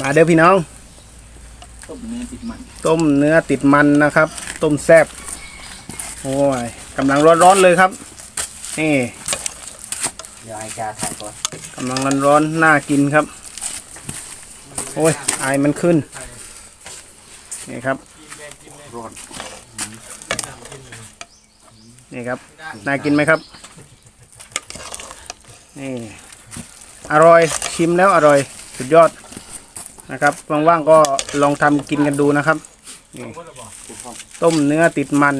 มาเด้อพี่น้อง ต้มเนื้อติดมันต้มเนื้อติดมันนะครับ ต้มแซ่บโอ้ยกำลังร้อนๆเลยครับ นี่เดี๋ยวไอ้จาถ่ายก่อนกำลังร้อนๆน่ากินครับ โอ้ยไอายมันขึ้น นี่ครับร้อนนี่ครับ น่ากินไหมครับ นี่ อร่อย ชิมแล้วอร่อย สุดยอด นะครับว่างๆก็ลองทำกินกันดูนะครับนี่ต้มเนื้อติดมัน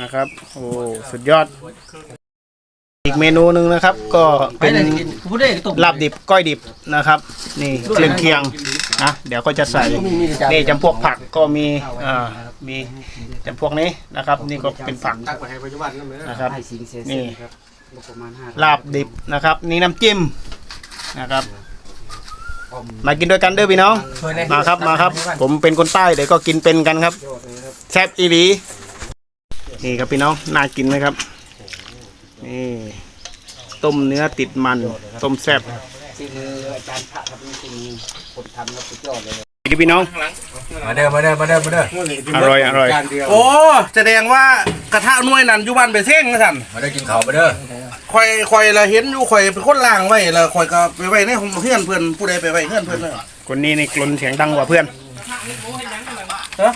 นะครับ โอ้สุดยอด อีกเมนูหนึ่งนะครับ ก็เป็นลาบดิบก้อยดิบนะครับ นี่เครื่องเคียงนะเดี๋ยวก็จะใส่นี่จำพวกผักก็มีอ่ามีจำพวกนี้นะครับ นี่ก็เป็นผักนะครับนี่ลาบดิบนะครับ นี่น้ำจิ้มนะครับ มากินด้วยกันเด้อพี่น้อง มาครับมาครับ ผมเป็นคนใต้เดี๋ยวก็กินเป็นกันครับ แซ่บอีหลีนี่ครับพี่น้องน่ากินไหมครับนี่ต้มเนื้อติดมัน ต้มแซ่บที่มืออาจารย์พระทำจริงๆคนทำแล้วสุดยอดเลยดีพี่น้อง มาเด้อมาเด้อมาเด้อมาเด้ออร่อยอร่อย โอ้แสดงว่ากระทะหน่วยนั้นอยู่บ้านไปเท่งนะท่านมาเด้อกินข้าวมาเด้อ คอยคอยละเห็นอยู่คอยเป็นคนล่างไว้แล้วคอยก็ไปไว้ในห้องเพื่อนเพื่อนผู้ใดไปไว้เพื่อนเพื่อนเลยคนนี้ในกลนเสียงดังกว่าเพื่อนเนาะ